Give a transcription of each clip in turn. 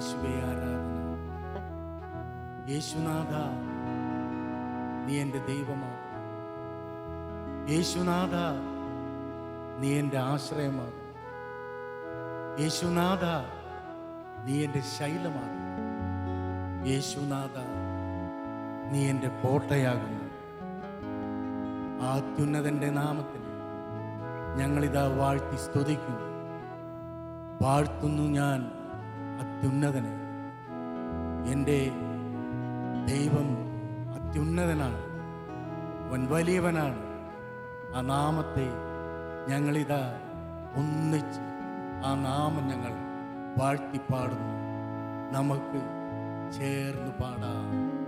യേശുവേ ആരാധന. യേശുനാഥ നീ എന്റെ ദൈവമാണ് യേശുനാഥ നീ എന്റെ ആശ്രയമാണ് യേശുനാഥ നീ എന്റെ ശൈലമാണ് യേശുനാഥ നീ എന്റെ കോട്ടയാകുന്നു ആത്യുന്നതന്റെ അത്യുന്നതന്റെ നാമത്തിൽ ഞങ്ങളിതാ വാഴ്ത്തി സ്തുതിക്കുന്നു. വാഴ്ത്തുന്നു ഞാൻ അത്യുന്നതന്. എന്റെ ദൈവം അത്യുന്നതനാണ്. അവൻ വലിയവനാണ്. ആ നാമത്തെ ഞങ്ങളിതാ ഒന്നിച്ച് ആ നാമം ഞങ്ങൾ വാഴ്ത്തിപ്പാടുന്നു നമുക്ക് ചേർന്ന് പാടാം.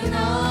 tonight.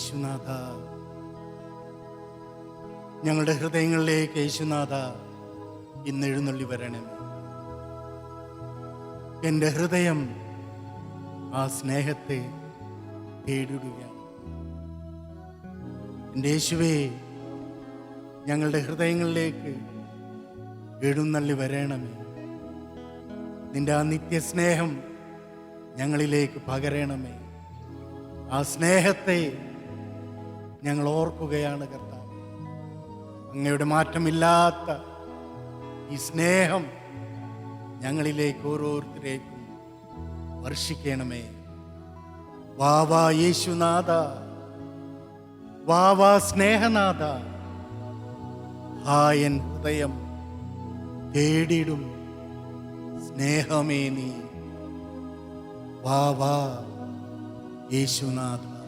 യേശുനാഥ. ഞങ്ങളുടെ ഹൃദയങ്ങളിലേക്ക് യേശുനാഥ ഇന്ന് എഴുന്നള്ളി വരണം എന്റെ ഹൃദയം ആ സ്നേഹത്തെ തേടിടുകയാണ്. എന്റെ യേശുവേ ഞങ്ങളുടെ ഹൃദയങ്ങളിലേക്ക് എഴുന്നള്ളി വരണമേ. നിന്റെ ആ നിത്യസ്നേഹം ഞങ്ങളിലേക്ക് പകരണമേ. ആ സ്നേഹത്തെ ഞങ്ങൾ ഓർക്കുകയാണ് കർത്താവ്. അങ്ങയുടെ മാറ്റമില്ലാത്ത ഈ സ്നേഹം ഞങ്ങളിലേക്ക് ഓരോരുത്തരേക്കും വർഷിക്കണമേ. വാവാ യേശുനാഥ. വാവാ സ്നേഹനാഥ. ഹായൻ ഹൃദയം തേടിടും സ്നേഹമേ നീ. വാ വാ യേശുനാഥ.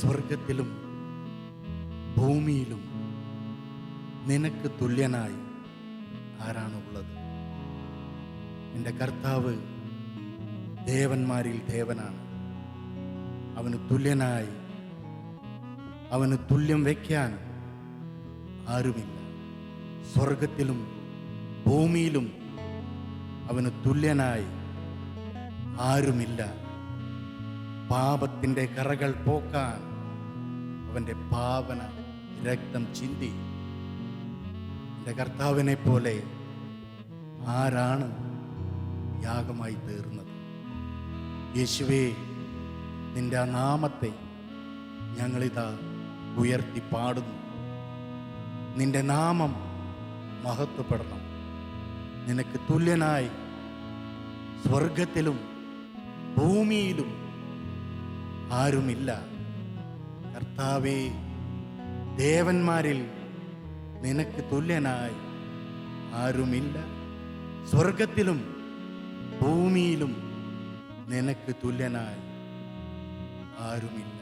സ്വർഗത്തിലും ഭൂമിയിലും നിനക്ക് തുല്യനായി ആരാണുള്ളത്? എന്റെ കർത്താവ് ദേവന്മാരിൽ ദേവനാണ്. അവന് തുല്യനായി അവന് തുല്യം വയ്ക്കാൻ ആരുമില്ല. സ്വർഗത്തിലും ഭൂമിയിലും അവന് തുല്യനായി ആരുമില്ല. പാപത്തിന്റെ കറകൾ പോക്കാൻ അവന്റെ പാവന രക്തം ചിന്തി. എന്റെ കർത്താവിനെ പോലെ ആരാണ് യാഗമായി തീർന്നത്? യേശുവേ നിന്റെ ആ നാമത്തെ ഞങ്ങളിതാ ഉയർത്തി പാടുന്നു. നിന്റെ നാമം മഹത്വപ്പെടണം. നിനക്ക് തുല്യനായി സ്വർഗത്തിലും ഭൂമിയിലും ആരുമില്ല. കർത്താവേ ദേവന്മാരിൽ നിനക്ക് തുല്യനായി ആരുമില്ല. സ്വർഗത്തിലും ഭൂമിയിലും നിനക്ക് തുല്യനായി ആരുമില്ല.